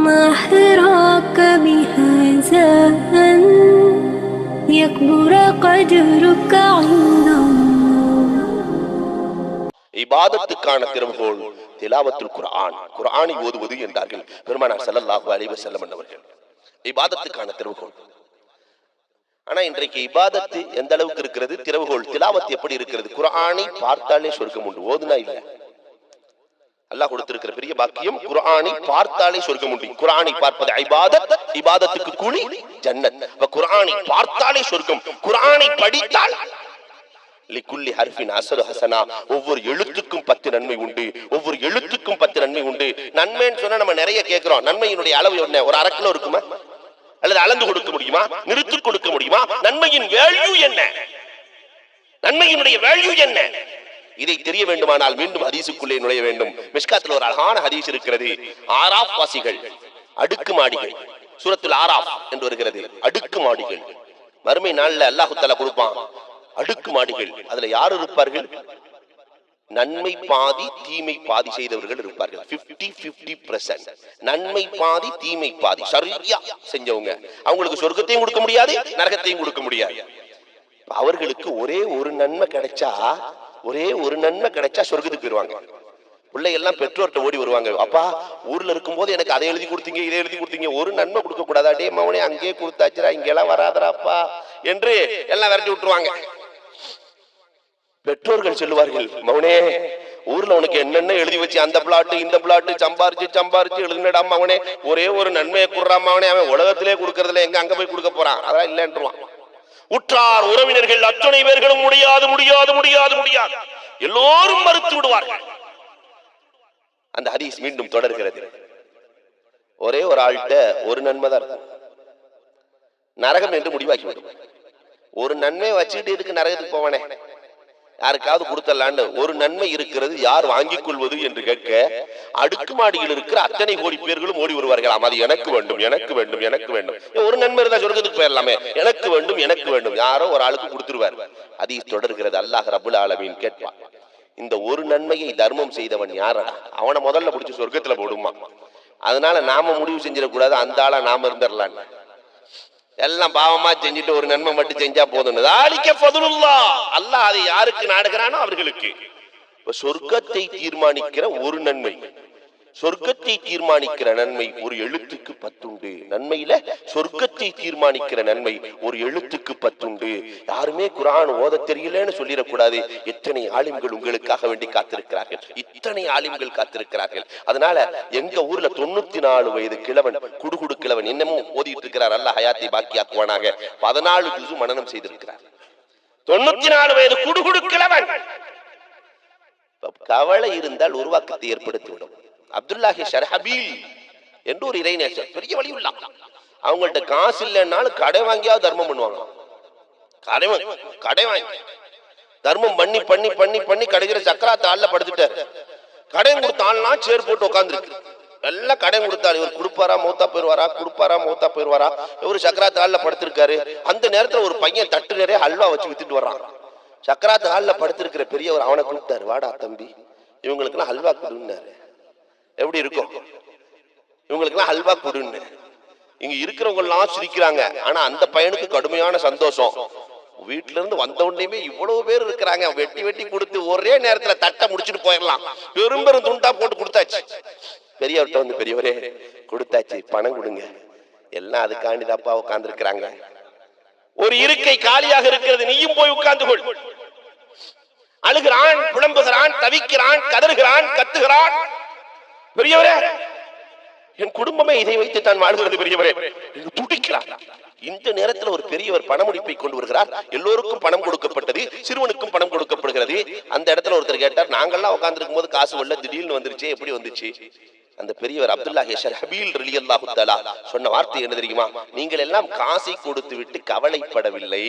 ما حراك بهذا أن يكبر قدرك عند الله இபாதத்துக்கான திறவுகோல் திலாவத்துல் குர்ஆன் குர்ஆனை ஓதுவது என்றார்கள் பெருமானார் ஸல்லல்லாஹு அலைஹி வஸல்லம் அவர்கள் இபாதத்துக்கான திறவுகோல் ஆனா இன்றைக்கு இபாதத்து எந்த அளவுக்கு இருக்கிறது திறவுகோல் திலாவத் எப்படி இருக்கிறது குர்ஆனை பார்த்தாலே சொர்க்கம் உண்டு ஓதுனா இல்ல அல்லாஹ் கொடுத்திருக்கிற பெரிய பாக்கியம் குரானை பார்த்தாலே சொர்க்க முடியும் குரானை பார்ப்பது ஐபாதத் இபாதத்துக்கு கூலி ஜன்னத். அப்ப குரானை பார்த்தாலே சொர்க்கம். குரானை படித்தால் லிக்குல்லி ஹர்ஃபின் அசரு ஹசனா. ஒவ்வொரு எழுத்துக்கும் பத்து நன்மை உண்டு. ஒவ்வொரு எழுத்துக்கும் பத்து நன்மை உண்டு. நன்மைன்னு சொன்னா நம்ம நிறைய கேட்கிறோம். நன்மையினுடைய அளவு என்ன? ஒரு அரை கிலோ இருக்குமா? அல்லது அளந்து கொடுக்க முடியுமா? நிறுத்து கொடுக்க முடியுமா? நன்மையின் வேல்யூ என்ன? நன்மையினுடைய வேல்யூ என்ன? இதை தெரிய வேண்டுமானால் மீண்டும் ஹதீசுக்குள்ளே நுழைய வேண்டும். மிஷ்காத்தில் ஒரு அழகான ஹதீஸ் இருக்கிறது. ஆராப் வாசிகள் அடுக்கு மாடிகள். சூரத்துல் ஆராப் என்று வருகிறது. அடுக்கு மாடிகள். மறுமை நாள்ல அல்லாஹு தலா கொடுப்பான். அடுக்கு மாடிகள். அதுல யார் இருப்பார்கள்? நன்மை பாதி தீமை பாதி செய்தவர்கள் இருப்பார்கள். 50 50% நன்மை பாதி தீமை பாதி. சரியா செஞ்சவங்க. அவங்களுக்கு சொர்க்கத்தையும் கொடுக்க முடியாது நரகத்தையும் கொடுக்க முடியாது. அவர்களுக்கு ஒரே ஒரு நன்மை கிடைச்சா ஒரே ஒரு நன்மை கிடைச்சா சொர்க்கத்துக்கு போயிடுவாங்க பிள்ளை எல்லாம் பெற்றோர்கிட்ட ஓடி வருவாங்க. அப்பா ஊர்ல இருக்கும்போது எனக்கு அதை எழுதி கொடுத்தீங்க இதை எழுதி கொடுத்தீங்க. ஒரு நன்மை கொடுக்க கூடாதா? டே மவனே அங்கேயே கொடுத்தாச்சுடா இங்கெல்லாம் வராதராப்பா என்று எல்லாம் விரட்டி விட்டுருவாங்க. பெற்றோர்கள் சொல்லுவார்கள் மவனே ஊர்ல உனக்கு என்னென்ன எழுதி வச்சு அந்த பிளாட்டு இந்த பிளாட்டு சம்பாரிச்சு சம்பாரிச்சு எழுதுனடா மவனே. ஒரே ஒரு நன்மையை கொடுறாம மவனே. அவன் உலகத்திலே கொடுக்கறதுல எங்க அங்க போய் கொடுக்க போறான்? அதான் இல்லைன்றான் உற்றார் உறவினர்கள் அத்தனை பேர்களும் முடியாது முடியாது முடியாது முடியாது. எல்லோரும் மறுத்து விடுவார்கள். அந்த ஹதீஸ் மீண்டும் தொடர்கிறது. ஒரே ஒரு ஆள்கிட்ட ஒரு நன்மை தான் இருக்கும். நரகம் என்று முடிவாக்கி விடும். ஒரு நன்மை வச்சுக்கிட்டு இதுக்கு நரகத்துக்கு போவானே? யாருக்காவது கொடுத்தலான்னு ஒரு நன்மை இருக்கிறது யார் வாங்கிக் கொள்வது என்று கேட்க அடுக்குமாடியில் இருக்கிற அத்தனை கோடி பேர்களும் ஓடி வருவார்களாம் அது எனக்கு வேண்டும் எனக்கு வேண்டும் எனக்கு வேண்டும். ஒரு நன்மை இருந்தா சொர்க்கத்துக்கு போயிடலாமே. எனக்கு வேண்டும் எனக்கு வேண்டும். யாரோ ஒரு ஆளுக்கு கொடுத்துருவார். அதை தொடர்கிறது அல்லாஹ் ரபுல் ஆலமின் கேட்பான். இந்த ஒரு நன்மையை தர்மம் செய்தவன் யாரடா? அவனை முதல்ல பிடிச்சி சொர்க்கத்துல போடுமா? அதனால நாம முடிவு செஞ்சிடக்கூடாது அந்த ஆளா நாம இருந்துடலான்னு. எல்லாம் பாவமா செஞ்சுட்டு ஒரு நன்மை மட்டும் செஞ்சா போதும். தாலிக்க ஃபதுலுல்லா. அல்லாஹ் அதை யாருக்கு நாடுகிறானோ அவர்களுக்கு. சொர்க்கத்தை தீர்மானிக்கிற ஒரு நன்மை. சொர்க்கத்தை தீர்மானிக்கிற நன்மை ஒரு எழுத்துக்கு பத்துண்டு. நன்மையில சொர்க்கத்தை தீர்மானிக்கிற நன்மை ஒரு எழுத்துக்கு பத்துண்டு. யாருமே குரான் ஓத தெரியலன்னு சொல்லிடக்கூடாது. எத்தனை ஆலிம்கள் உங்களுக்காக வேண்டி காத்திருக்கிறார்கள்? இத்தனை ஆலிம்கள் காத்திருக்கிறார்கள். அதனால எங்க ஊர்ல தொண்ணூத்தி நாலு வயது கிழவன் குடுகுடு கிழவன் இன்னமும் ஓதிட்டு இருக்கிறார். அல்ல ஹயாத்தை பாக்கியாக்குவானாக. பதினாலு ஜூசு மனநம் செய்திருக்கிறார். தொண்ணூத்தி நாலு வயது குடுகுடு கிழவன். கவலை இருந்தால் உருவாக்கத்தை ஏற்படுத்திவிடும். அப்துல்லாஹி ஷர்ஹபீல் என்று ஒரு இறைநேசர் பெரிய வழி உள்ள அவங்கள்ட்ட காசு இல்லைன்னாலும் கடை வாங்கியாவது தர்மம் பண்ணுவாங்க. கடை வாங்கி கடை வாங்கி. தர்மம் பண்ணி பண்ணி பண்ணி பண்ணி கிடைக்கிற சக்கரா ஆள்ல படுத்துட்டாரு. கடன் கொடுத்த ஆள்னா சேர் போட்டு உட்காந்துருக்கு எல்லாம் கடன் கொடுத்தாரு. இவர் கொடுப்பாரா மூத்தா போயிருவாரா கொடுப்பாரா மூத்தா போயிருவாரா இவர் சக்கராத்து தாள்ல படுத்திருக்காரு. அந்த நேரத்துல ஒரு பையன் தட்டு நிறைய அல்வா வச்சு வித்துட்டு வர்றான். சக்கராத்து ஆள்ல படுத்திருக்கிற பெரியவர் அவனை கூப்பிட்டாரு. வாடா தம்பி இவங்களுக்கெல்லாம் அல்வா கொடுன்னாரு. எப்படி இருக்கும்? இவங்களுக்கெல்லாம் ஹல்வா கொடுன்னு. இங்க இருக்கிறவங்க எல்லாம் சிரிக்கிறாங்க. ஆனா அந்த பையனுக்கு கடுமையான சந்தோஷம். வீட்டுல இருந்து வந்த உடனேயுமே இவ்வளவு பேர் இருக்கிறாங்க. வெட்டி வெட்டி கொடுத்து ஒரே நேரத்துல தட்டை முடிச்சுட்டு போயிடலாம். பெரும் பெரும் துண்டா போட்டு கொடுத்தாச்சு. பெரியவர்கிட்ட வந்து பெரியவரே கொடுத்தாச்சு. பணம் கொடுங்க. எல்லாம் அதுக்காண்டி தப்பா உட்கார்ந்து இருக்கிறாங்க ஒரு இருக்கை காலியாக இருக்கிறது. நீயும் போய் உட்கார்ந்து கொள். அழுகிறான் புலம்புகிறான் தவிக்கிறான் கதறுகிறான் கத்துகிறான். பெரியவரே என் குடும்பமே இதை வைத்து தான் வாழ்கிறது பெரியவரே. என்று துடிக்கிறார் இந்த நேரத்தில் ஒரு பெரியவர் பணமுடிப்பை கொண்டு வருகிறார். எல்லோருக்கும் பணம் கொடுக்கப்பட்டது சிறுவனுக்கும் பணம் கொடுக்கப்படுகிறது. அந்த இடத்துல ஒருத்தர் கேட்டார் நாங்கெல்லாம் உட்காந்துருக்கும் போது காசு வரல திடீர்னு வந்துருச்சு எப்படி வந்துச்சு? அந்த பெரியவர் அப்துல்லா ஹேஷர் ஹபீல் ரலி அல்லாஹு சொன்ன வார்த்தை என்ன தெரியுமா? நீங்கள் எல்லாம் காசை கொடுத்து விட்டு கவலைப்படவில்லை.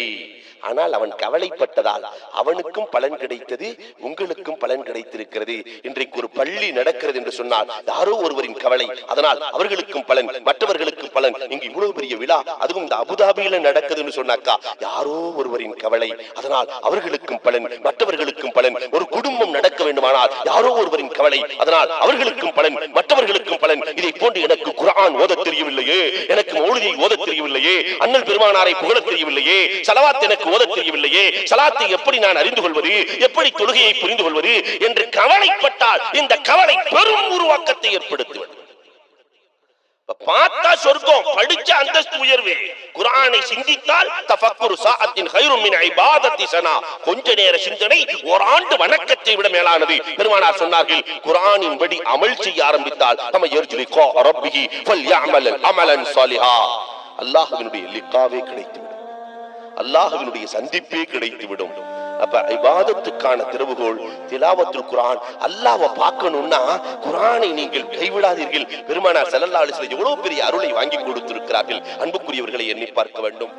ஆனால் அவன் கவலைப்பட்டதால் அவனுக்கும் பலன் கிடைத்தது உங்களுக்கும் பலன் கிடைத்திருக்கிறது. இன்றைக்கு ஒரு பள்ளி நடக்கிறது என்று சொன்னால் யாரோ ஒருவரின் கவலை அதனால் அவர்களுக்கும் பலன் மற்றவர்களுக்கும் பலன். இங்கு இவ்வளவு பெரிய விழா அதுவும் இந்த அபுதாபியில நடக்குதுன்னு சொன்னாக்கா யாரோ ஒருவரின் கவலை அதனால் அவர்களுக்கும் பலன் மற்றவர்களுக்கும் பலன். ஒரு குடும்பம் நடக்க வேண்டுமானால் யாரோ ஒருவரின் கவலை அதனால் அவர்களுக்கும் பலன் மற்றவர்களுக்கும் அவர்களுக்கும் பலன். இதை போன்று எனக்கு குரான் ஓத தெரியவில்லையே எனக்கு மௌலிதை ஓத தெரியவில்லையே அண்ணல் பெருமானாரை புகழ தெரியவில்லையே சலவாத் எனக்கு ஓத தெரியவில்லையே சலாத்தை எப்படி நான் அறிந்து கொள்வது எப்படி தொழுகையை புரிந்து கொள்வது என்று கவலைப்பட்டால் இந்த கவலை பெரும் உருவாக்கத்தை ஏற்படுத்துவது. பார்த்தா சொர்க்கம் படிச்ச அந்தஸ்து உயர்வு. குர்ஆனை சிந்தித்தால் தஃபக்குரு சாஅத்தின் கைரும் மின் இபாதத்தி சனா. கொஞ்ச நேர சிந்தனை ஒரு ஆண்டு வணக்கத்தை விட மேலானது. பெருமானார் சொன்னார்கள் குர்ஆனின் படி அமல் செய்ய ஆரம்பித்தால் தம யர்ஜு லிகா ரப்பிஹி ஃபல்யஅமல் அமலன் சாலிஹா. அல்லாஹ்வினுடைய லிக்காவே கிடைத்துவிடும். அல்லாஹ்வினுடைய சந்திப்பே கிடைத்துவிடும். அப்ப இபாதத்துக்கான திறவுகோல் திலாவத்துல் குரான் அல்லாவை பார்க்கணும்னா குரானை நீங்கள் கைவிடாதீர்கள். பெருமானார் ஸல்லல்லாஹு எவ்வளவு பெரிய அருளை வாங்கி கொடுத்திருக்கிறார்கள்? அன்புக்குரியவர்களை எண்ணி பார்க்க வேண்டும்.